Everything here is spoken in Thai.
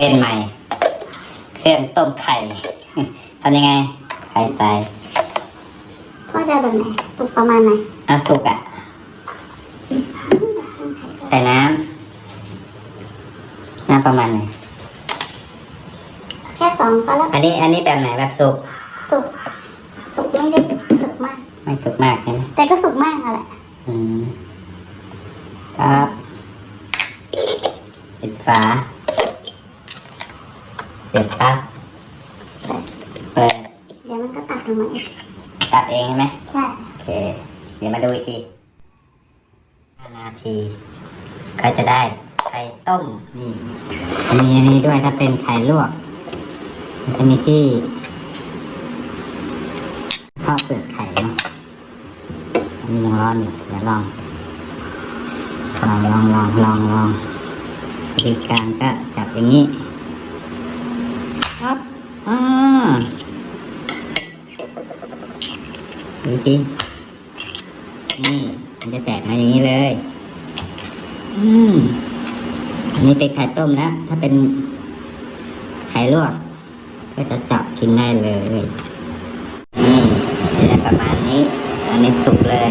เล่นใหม่ เครื่องต้มไข่ ทำยังไง ไข่ใส่พ่อจะแบบไหนสุกประมาณไหนเอาสุกอะใส่น้ำ น้ำประมาณไหนแค่สองก็แล้วอันนี้ อันนี้แบบไหนแบบสุก สุก สุกไม่ได้สุกมาก ไม่สุกมากใช่ไหมแต่ก็สุกมากอะแหละ อืม ครับ ปิดฝา เสร็จปั๊บเปิดเดี๋ยวมันก็ตัดออกมาอีกตัดเองใช่ไหมใช่โอเค เดี๋ยวมาดูอีกทีห้านาที ก็จะได้ไข่ต้มนี่มีอันนี้ด้วยถ้าเป็นไข่ลวก มันจะมีที่ทอดเปลือกไข่เนาะอันนี้ยังร้อนอยู่เดี๋ยวลองลองลองลองลองลองวิธีการก็จับอย่างนี้ ครับ อ่าดูทีนี่มันจะแตกมาอย่างนี้เลย อืมอันนี้เป็นไข่ต้มนะถ้าเป็นไข่ลวก ก็จะจาะกินได้เลย นี่จะประมาณนี้ อันนี้สุกเลย